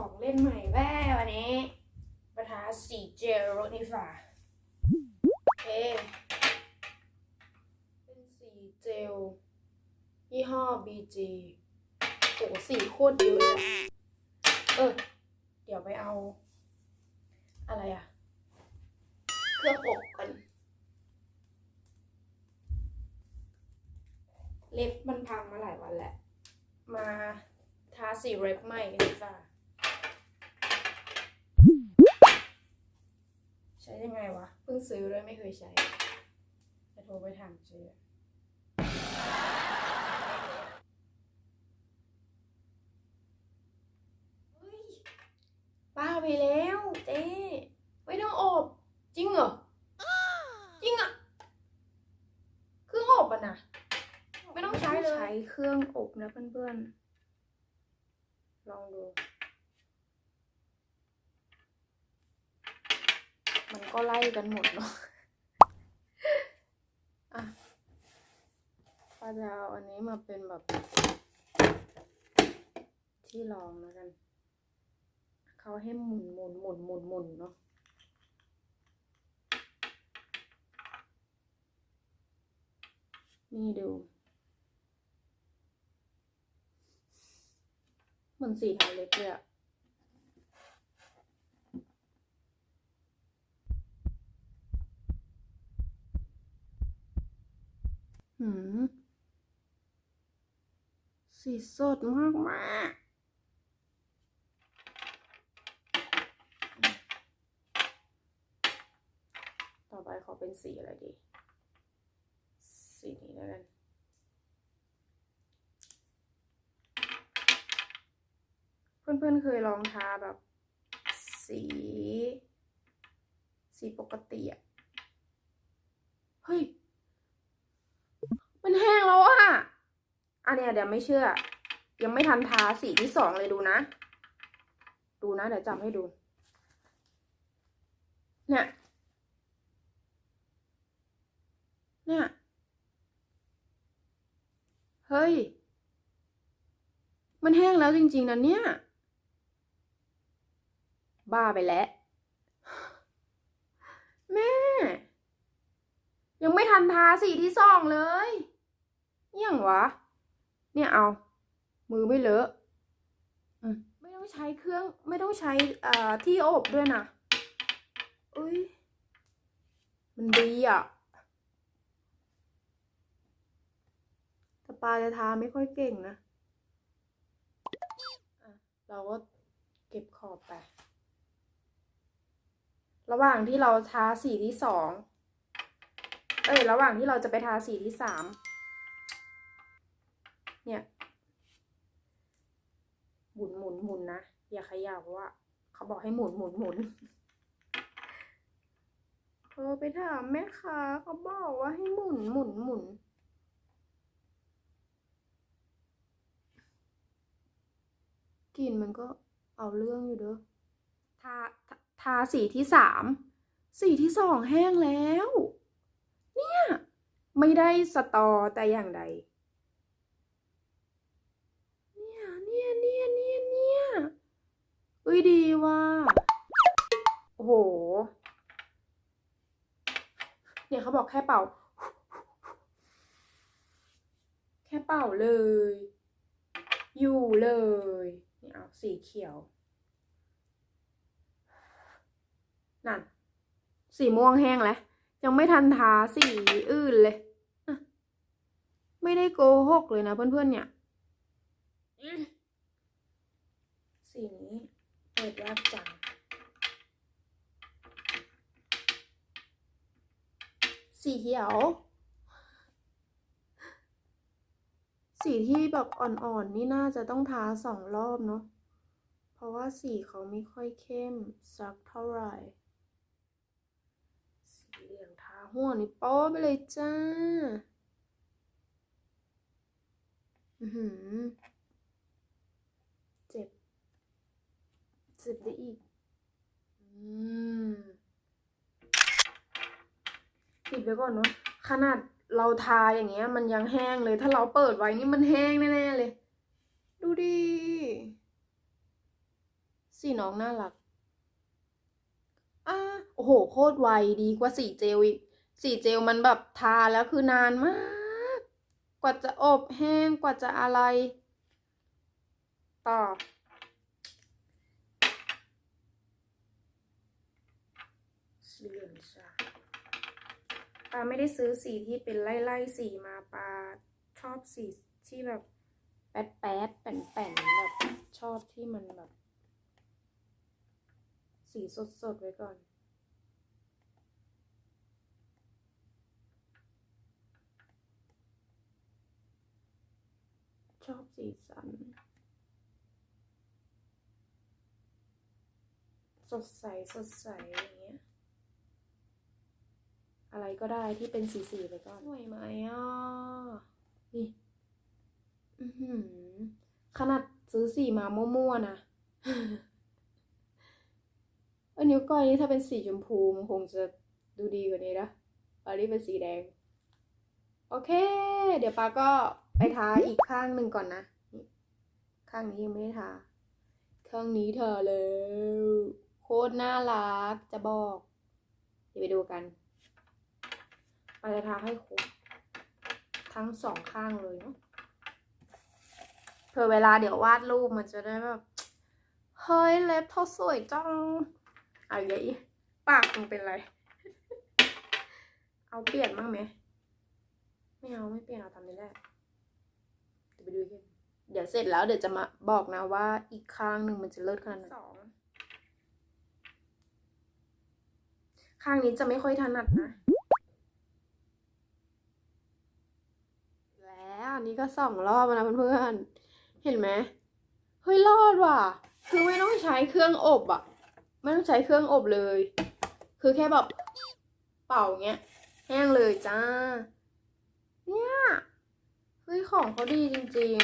ของเล่นใหม่แว่วันนี้ประทาสีเจลรนิฟาโอเคเป็นสีเจล ยี่ห้อ BG โอ้สีโคตรเยอะเลยอะเออ เดี๋ยวไปเอา อะไรอะเครื่องอบกันเล็บมันพังมาหลายวันแหละมาทาสีเล็บใหม่กันดีก ช้ยังไงวะ เพิ่งซื้อเลยไม่เคยใช้จะโทรไปถามเจ๊เฮ้ยบ้าไปแล้วเจ๊ไม่ต้องอบ จริงเหรอ จริงอะ เครื่องอบอะนะไม่ต้องใช้เลย ใช้เครื่องอบนะเพื่อนๆ ลองดู มัน ก็ไล่กันหมดเนาะอะป้าจะเอาอันนี้มาเป็นแบบ ที่รองแล้วกัน เขาให้หมุนหมุนหมุนหมุนหมุนเนาะนี่ดู เหมือนสีเทาเล็บเลยอะ หืมสีสดมากมากต่อไปขอเป็นสีอะไรดี สีนี้แล้วกันเพื่อนๆเคยลองทาแบบสี สีปกติอะเฮ้ย มันแห้งแล้วอะอันเนี้ยเดี๋ยวไม่เชื่อ ยังไม่ทันทาสีที่สองเลยดูนะ ดูนะเดี๋ยวจำให้ดู เนี่ย เนี่ย เฮ้ย มันแห้งแล้วจริง ๆนะเนี่ย บ้าไปแล้ว แม่ ยังไม่ทันทาสีที่สองเลย ยงวะ เนี่ยเอา มือไม่เลอะอืมไม่ต้องใช้เครื่อง ไม่ต้องใช้อ่าที่อบด้วยนะอุ้ยมันดีอะแต่ปลาจะทาไม่ค่อยเก่งนะะเราก็เก็บขอบไป ระหว่างที่เราทาสีที่สอง เอ้ย ระหว่างที่เราจะไปทาสีที่สาม เนี่ยหมุนหมุนหมุนนะอย่าขย่าเพราะว่า เขาบอกให้หมุนหมุนหมุนโทรไปถามแม่ค้าเขาบอกว่าให้หมุนหมุนหมุนกลิ่นมันก็เอาเรื่องอยู่เด้อทาทาสีที่สามสีที่สองแห้งแล้ว เนี่ย ไม่ได้สตอแต่อย่างใด เนี่ยเนี่ยเนี่ยเนี่ยเนี่ย อุ้ยดีว่ะโอ้โห เนี่ยเขาบอกแค่เป่า แค่เป่าเลย อยู่เลยนี่เอาสีเขียว นั่น สีม่วงแห้งแล้ว ยังไม่ทันทาสีอื่นเลยอะไม่ได้โกหกเลยนะเพื่อนๆเนี่ยอืมสีนี้เปิดยากจังสีเขียว สีที่แบบอ่อนๆนี่น่าจะต้องทาสองรอบเนาะ เพราะว่าสีเขาไม่ค่อยเข้มสักเท่าไหร่ สีเหลืองทาหัวนี่โป๊ไปเลยจ้า อือหือ เจ็บ เจ็บได้อีกอืมปิดไว้ก่อนเนาะขนาดเราทาอย่างเงี้ย มันยังแห้งเลย ถ้าเราเปิดไว้นี่มันแห้งแน่ๆเลย ดูดิสสีน้องน่ารักอ่าโอ้โห โคตรไวดีกว่าสีเจลอีกสีเจลมันแบบทาแล้วคือนานมาก กว่าจะอบแห้งกว่าจะอะไร ต่อีเหลืองจ้ะปาไม่ได้ซื้อสีที่เป็นไล่ๆสีมาปาชอบสีที่แบบแป๊ดแป๊ดแป่นแป่นแบบชอบที่มันแบบ สีสดสดๆไว้ก่อน ชอบสีสัน สดใส สดใสอย่างเงี้ย อะไรก็ได้ที่เป็นสีสีไปก่อนสวยไหมอะนี่อือหือขนาดซื้อสีมามั่วๆนะอันนิ้วก้อยนี้ถ้าเป็นสีชมพูมันคงจะดูดีกว่านี้นะอันนี้เป็นสีแดง โอเค เดี๋ยวปาก็ไปทาอีกข้างหนึ่งก่อนนะนี่ข้างนี้ยังไม่ได้ทา ข้างนี้ทาแล้วโคตรน่ารักจะบอก เดี๋ยวไปดูกัน ปาจะทาให้ครบทั้งสองข้างเลยเนาะเผื่อเวลาเดี๋ยววาดรูปมันจะได้แบบเฮ้ยเล็บเธอสวยจังอะไรอย่างงี้ปากมันเป็นไร เอาเปลี่ยนบ้างไหมไม่เอาไม่เปลี่ยนเอาทำนี้แหละเดี๋ยวไปดูกันเดี๋ยวเสร็จแล้วเดี๋ยวจะมาบอกนะว่าอีกข้างหนึ่งมันจะเลิศขนาดไหนสองข้างนี้จะไม่ค่อยถนัดนะ แล้วอันนี้ ก็สองรอบนะเพื่อนๆ เห็นไหมเฮ้ยรอดว่ะ คือไม่ต้องใช้เครื่องอบอะ ไม่ต้องใช้เครื่องอบเลย คือแค่แบบเป่าเงี้ย แห้งเลยจ้า เนี่ยเฮ้ยของเขาดีจริง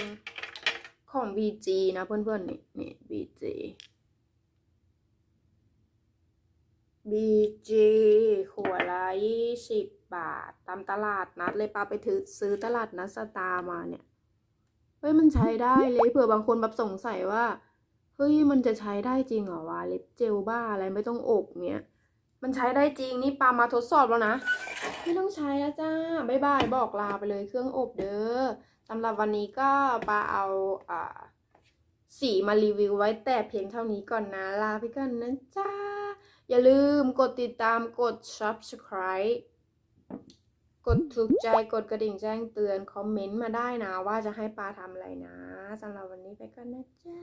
ๆ ของ BG นะเพื่อนๆ นี่นี่ BG BG ขวดละยี่สิบบาท ตามตลาดนัดเลยปาไปถือซื้อตลาดนัดสตาร์มาเนี่ย เฮ้ยมันใช้ได้เลยเผื่อบางคนแบบสงสัยว่า เฮ้ยมันจะใช้ได้จริงเหรอวะเล็บเจลบ้าอะไรไม่ต้องอบเนี้ย มันใช้ได้จริงนี่ปามาทดสอบแล้วนะ ไม่ต้องใช้แล้วจ้าบายบายบอกลาไปเลยเครื่องอบเด้อสำหรับวันนี้ก็ปาเอาอ่าสีมารีวิวไว้แต่เพียงเท่านี้ก่อนนะ ลาไปก่อนนะจ้า อย่าลืมกดติดตามกด subscribe กดถูกใจกดกระดิ่งแจ้งเตือน คอมเมนต์มาได้นะ ว่าจะให้ปาทำอะไรนะสำหรับวันนี้ไปก่อนนะจ๊ะ